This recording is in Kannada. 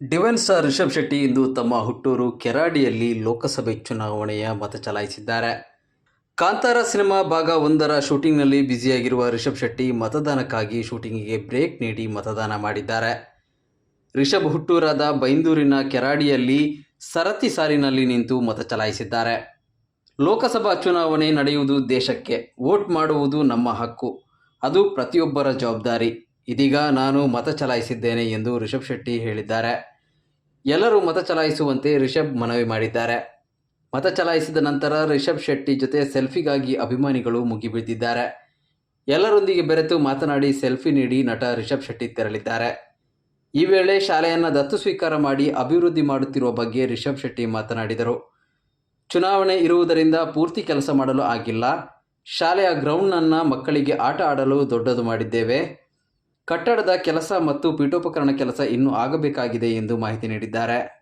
ಡಿವೈನ್ ಸ್ಟಾರ್ ರಿಷಬ್ ಶೆಟ್ಟಿ ಇಂದು ತಮ್ಮ ಹುಟ್ಟೂರು ಕೆರಾಡಿಯಲ್ಲಿ ಲೋಕಸಭೆ ಚುನಾವಣೆಯ ಮತ ಚಲಾಯಿಸಿದ್ದಾರೆ. ಕಾಂತಾರ ಸಿನಿಮಾ ಭಾಗ ಒಂದರ ಶೂಟಿಂಗ್ನಲ್ಲಿ ಬ್ಯುಸಿಯಾಗಿರುವ ರಿಷಬ್ ಶೆಟ್ಟಿ ಮತದಾನಕ್ಕಾಗಿ ಶೂಟಿಂಗಿಗೆ ಬ್ರೇಕ್ ನೀಡಿ ಮತದಾನ ಮಾಡಿದ್ದಾರೆ. ರಿಷಬ್ ಹುಟ್ಟೂರಾದ ಬೈಂದೂರಿನ ಕೆರಾಡಿಯಲ್ಲಿ ಸರತಿ ಸಾಲಿನಲ್ಲಿ ನಿಂತು ಮತ ಚಲಾಯಿಸಿದ್ದಾರೆ. ಲೋಕಸಭಾ ಚುನಾವಣೆ ನಡೆಯುವುದು ದೇಶಕ್ಕೆ, ವೋಟ್ ಮಾಡುವುದು ನಮ್ಮ ಹಕ್ಕು, ಅದು ಪ್ರತಿಯೊಬ್ಬರ ಜವಾಬ್ದಾರಿ. ಇದೀಗ ನಾನು ಮತ ಚಲಾಯಿಸಿದ್ದೇನೆ ಎಂದು ರಿಷಬ್ ಶೆಟ್ಟಿ ಹೇಳಿದ್ದಾರೆ. ಎಲ್ಲರೂ ಮತ ಚಲಾಯಿಸುವಂತೆ ರಿಷಬ್ ಮನವಿ ಮಾಡಿದ್ದಾರೆ. ಮತ ಚಲಾಯಿಸಿದ ನಂತರ ರಿಷಬ್ ಶೆಟ್ಟಿ ಜೊತೆ ಸೆಲ್ಫಿಗಾಗಿ ಅಭಿಮಾನಿಗಳು ಮುಗಿಬಿದ್ದಿದ್ದಾರೆ. ಎಲ್ಲರೊಂದಿಗೆ ಬೆರೆತು ಮಾತನಾಡಿ ಸೆಲ್ಫಿ ನೀಡಿ ನಟ ರಿಷಬ್ ಶೆಟ್ಟಿ ತೆರಳಿದ್ದಾರೆ. ಈ ವೇಳೆ ಶಾಲೆಯನ್ನು ದತ್ತು ಸ್ವೀಕಾರ ಮಾಡಿ ಅಭಿವೃದ್ಧಿ ಮಾಡುತ್ತಿರುವ ಬಗ್ಗೆ ರಿಷಬ್ ಶೆಟ್ಟಿ ಮಾತನಾಡಿದರು. ಚುನಾವಣೆ ಇರುವುದರಿಂದ ಪೂರ್ತಿ ಕೆಲಸ ಮಾಡಲು ಆಗಿಲ್ಲ. ಶಾಲೆಯ ಗ್ರೌಂಡ್ನನ್ನು ಮಕ್ಕಳಿಗೆ ಆಟ ಆಡಲು ದೊಡ್ಡದು ಮಾಡಿದ್ದೇವೆ. ಕಟ್ಟಡದ ಕೆಲಸ ಮತ್ತು ಪೀಠೋಪಕರಣ ಕೆಲಸ ಇನ್ನೂ ಆಗಬೇಕಾಗಿದೆ ಎಂದು ಮಾಹಿತಿ ನೀಡಿದ್ದಾರೆ.